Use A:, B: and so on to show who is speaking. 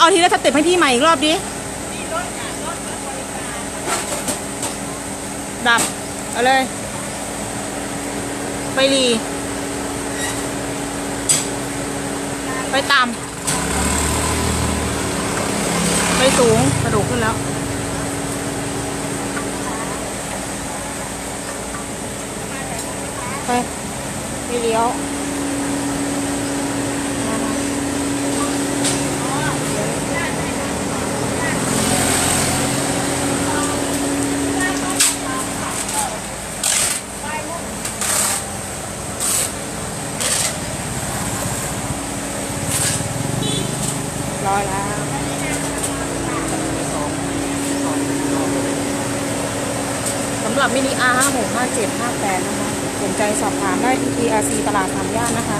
A: เอาทีละสเต็ปให้พี่ใหม่อีกรอบดิดับ เอาเลย ไปรี ไปต่ำไปสูงกระดูกขึ้นแล้วไปไปเลี้ยว ร้อยแล้วสำหรับมินิ R 5 6 5 7 5 8นะคะสนใจสอบถามได้ที่ TRC ตลาดสามย่านนะคะ